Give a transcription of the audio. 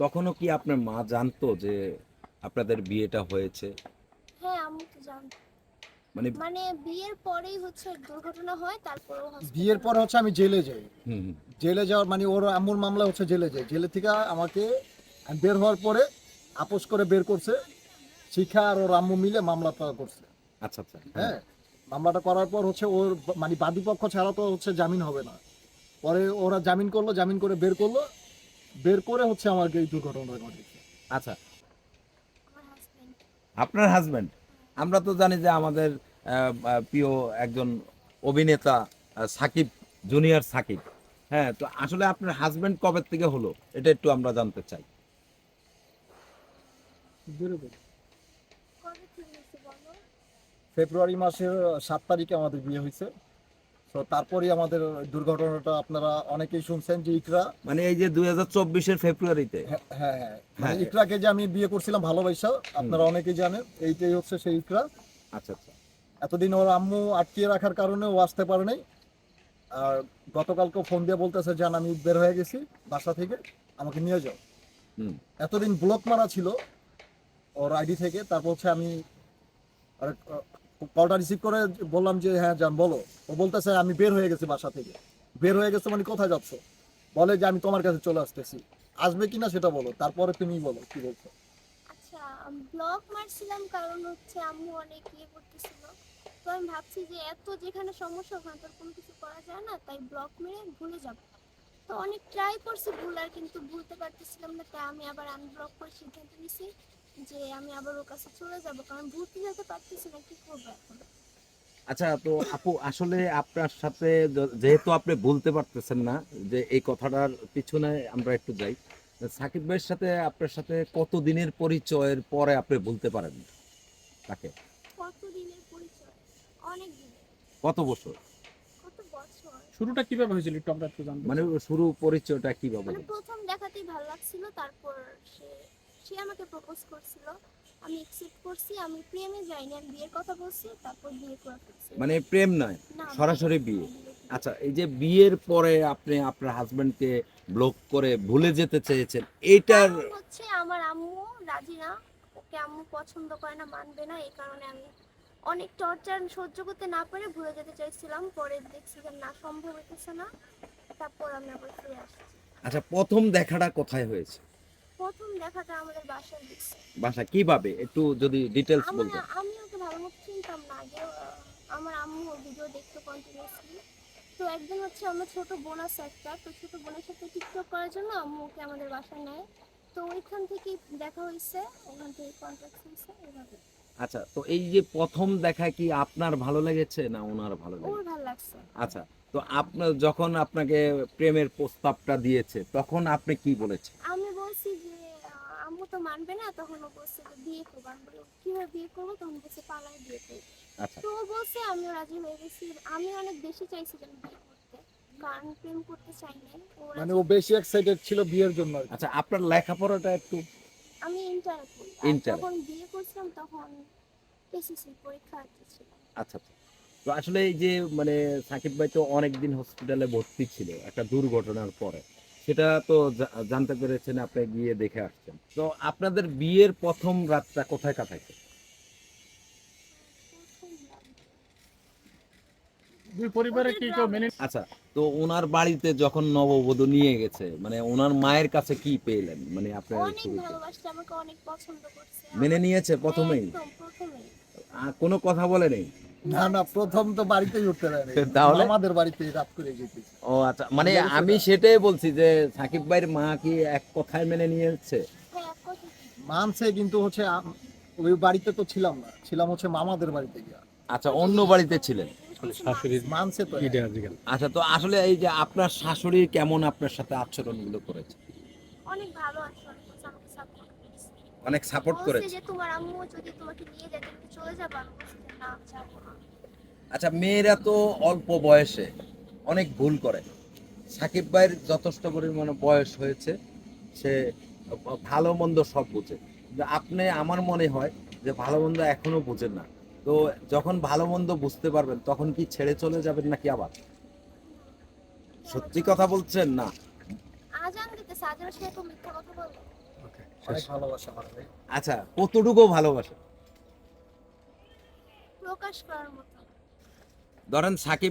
তখনও কি আপনার মা জানতো যে আপনাদের বিয়েটা হয়েছে? হ্যাঁ আম্মু তো জানতো। মানে মানে বিয়ের পরেই হচ্ছে দুর্ঘটনা হয় তারপরেও বিয়ের পরে হচ্ছে আমি জেলে যাই। জেলে যাওয়ার মানে ওর আম্মুর মামলা হচ্ছে জেলে যাই। জেলে থেকে আমাকে বের হওয়ার পরে আপোষ করে বের করছে। শিখা আর ওর আম্মু মিলে মামলাটা করছে। আচ্ছা আচ্ছা। হ্যাঁ মামলাটা করার পর হচ্ছে ওর মানে বাদী পক্ষ ছাড়া তো হচ্ছে জামিন হবে না। পরে ওরা জামিন করল জামিন করে বের করল। বের করে হচ্ছে আমাকে এই দুর্ঘটনা ঘটেছে আচ্ছা। আপনার হাজবেন্ড আমরা তো জানি যে আমাদের প্রিয় একজন অভিনেতা সাকিব জুনিয়র সাকিব। হ্যাঁ তো আসলে আপনার হাজবেন্ড কবে থেকে হলো? এটা একটু আমরা জানতে চাই। ফেব্রুয়ারি মাসের সাত তারিখে আমাদের বিয়ে হয়েছে। তো তারপরেই আমাদের দুর্ঘটনাটা আপনারা অনেকেই শুনছেন যে ইকরা মানে এই যে দুই হাজার চব্বিশের ফেব্রুয়ারিতে। হ্যাঁ হ্যাঁ হ্যাঁ। মানে হ্যাঁ। ইকরাকে যে আমি বিয়ে করছিলাম ভালোবাসা আপনারা অনেকেই জানেন এইটাই হচ্ছে সেই ইকরা। আচ্ছা আচ্ছা। এতদিন ওর আম্মু আটকিয়ে রাখার কারণে ও আসতে পারে নাই। আর গতকালকে ফোন দিয়ে বলতেছে জান আমি বের হয়ে গেছি বাসা থেকে আমাকে নিয়ে যাও। হুম। এতদিন ব্লক মারা ছিল ওর আইডি থেকে তারপর হচ্ছে আমি কলটা রিসিভ করে বললাম যে হ্যাঁ যান বলো। ও বলতেছে, আমি বের হয়ে গেছি বাসা থেকে। বের হয়ে গেছে মানে কোথায় যাচ্ছ? বলে যে, আমি তোমার কাছে চলে আসতেছি। আসবে কিনা সেটা বলো, তারপরে তুমি বলো, কি বলছো? আচ্ছা ব্লক মারছিলাম কারণ হচ্ছে আম্মু অনেক ইয়ে করতেছিল। তো আমি ভাবছি যে, এত যেখানে সমস্যা ওখানে তোর কোনো কিছু করা যায় না, তাই ব্লক মেরে ভুলে যাব। তো অনেক ট্রাই করছি ভুলার কিন্তু ভুলতে পারতেছিলাম না, তাই আমি আবার আনব্লক করে সিদ্ধান্ত নিয়েছি যে আমি আবার ওর কাছে চলে যাব কারণ যেতে পারতেছি না কি করব এখন? আচ্ছা তো আপু আসলে আপনার সাথে যেহেতু আপনি বলতে পারতেছেন না যে এই কথাটার পিছনে আমরা একটু যাই সাকিব ভাইয়ের সাথে আপনার সাথে কত দিনের পরিচয়ের পরে আপনি বলতে পারেন তাকে? কত দিনের পরিচয়? অনেক দিন কত বছর? কত বছর? শুরুটা কীভাবে হয়েছিল একটু আমরা একটু জানব মানে শুরু পরিচয়টা কীভাবে মানে প্রথম দেখাতেই ভালো লাগছিল তারপর সে সে আমাকে প্রপোজ করছিল। আমি অ্যাকসেপ্ট করছি আমি প্রেমে যাইনি আমি বিয়ের কথা বলছি তারপর বিয়ে করে ফেলছি। মানে প্রেম নয় না, সরাসরি বিয়ে। আচ্ছা এই যে বিয়ের পরে আপনি আপনার হাজবেন্ডকে ব্লক করে ভুলে যেতে চেয়েছেন কারণ হচ্ছে আমার আম্মু রাজি না ওকে আম্মু পছন্দ করে না মানবে না এই কারণে আমি অনেক টর্চার সহ্য করতে না পারে ভুলে যেতে চাইছিলাম পরে দেখছি যে না সম্ভব হইতেছে না তারপর আমি আবার ফিরে আসছি। আচ্ছা প্রথম দেখাটা কোথায় হয়েছে? প্রথম দেখাটা আমাদের বাসায় বাসা কীভাবে? একটু যদি ডিটেলস আমার বলতেন। আমি ওকে ভালো মতো চিনতাম না আগে আমার আম্মু ভিডিও দেখতো কন্টিনিউসলি তো একদিন হচ্ছে আমার ছোট বোন আছে একটা তো ছোট বোনের সাথে টিকটক করার জন্য আম্মু ওকে আমাদের বাসায় নেয়। তো ওইখান দেখা হয়েছে ওখান থেকে কন্ট্যাক্ট হয়েছে এভাবে। আচ্ছা তো এই যে প্রথম দেখা কি আপনার ভালো লেগেছে না ওনার ভালো ওর লেগেছে ভালো লাগছে। আচ্ছা তো আপনার যখন আপনাকে প্রেমের প্রস্তাবটা দিয়েছে তখন আপনি কি বলেছেন? আমি বলছি যে আহ, আম্মু তো মানবে না তখন ও বলছে যে বিয়ে করব। আমি বলি কীভাবে বিয়ে করব? তখন বলছে পালায় বিয়ে করব। আচ্ছা। তো ও বলছে আমিও রাজি হয়ে গেছি। আমি অনেক বেশি চাইছিলাম বিয়ে করতে। কারণ প্রেম করতে চাই নাই। মানে ও বেশি এক্সাইটেড ছিল বিয়ের জন্য আচ্ছা আপনার লেখাপড়াটা একটু আমি ইন্টার করি। যখন বিয়ে করছিলাম তখন এসএসসি পরীক্ষা ছিল। আচ্ছা আচ্ছা। তো আসলে এই যে মানে সাকিব ভাই তো অনেকদিন হসপিটালে ভর্তি ছিল একটা দুর্ঘটনার পরে। সেটা তো জানতে পেরেছেন আপনি গিয়ে দেখে আসছেন। তো আপনাদের বিয়ের প্রথম রাতটা কোথায় কাটাইছে দুই পরিবারে কি কেউ মেনে আচ্ছা তো ওনার বাড়িতে যখন নববধূ নিয়ে গেছে মানে ওনার মায়ের কাছে কি পেলেন? মানে আপনার অনেক শুরুতে? ভালোবাসছে আমাকে অনেক পছন্দ করছে। মেনে নিয়েছে প্রথমেই? প্রথমেই। আর কোনো কথা বলে নেই? না না প্রথম তো বাড়িতেই উঠতে নাই। তাহলে? আমাদের বাড়িতে রাত করে যেতেছি ও আচ্ছা মানে আমি সেটাই বলছি যে সাকিব ভাইয়ের মা কি এক কথায় মেনে নিয়েছে? হ্যাঁ মানছে কিন্তু হচ্ছে ওই বাড়িতে তো ছিলাম না। ছিলাম হচ্ছে মামাদের বাড়িতে গিয়া। আচ্ছা অন্য বাড়িতে ছিলেন? শাশুড়ির মানছে তো। আচ্ছা তো আসলে এই যে আপনার শাশুড়ি কেমন আপনার সাথে আচরণগুলো করেছে? অনেক ভালো আছে অনেক কিছু আমাকে সাপোর্ট করেছে অনেক সাপোর্ট করেছে। যে তোমার আম্মু যদি তোমাকে নিয়ে যায় তুমি চলে যাবে? আমি বলছি যে না আমি না। আচ্ছা মেয়েরা তো অল্প বয়সে অনেক ভুল করে। সাকিব ভাইয়ের যথেষ্ট পরিমাণে বয়স হয়েছে সে ভালো মন্দ সব বুঝে। আপনি আমার মনে হয় যে ভালো মন্দ এখনও বুঝেন না। তো যখন ভালো মন্দ বুঝতে পারবেন তখন কি ছেড়ে চলে যাবেন নাকি আবার? সত্যি কথা বলছেন না? আজান দিতেছে আজানের সাথে তো মিথ্যা কথা বলব আচ্ছা কতটুকু ভালোবাসা? প্রকাশ করার মতো। ধরেন সাকিব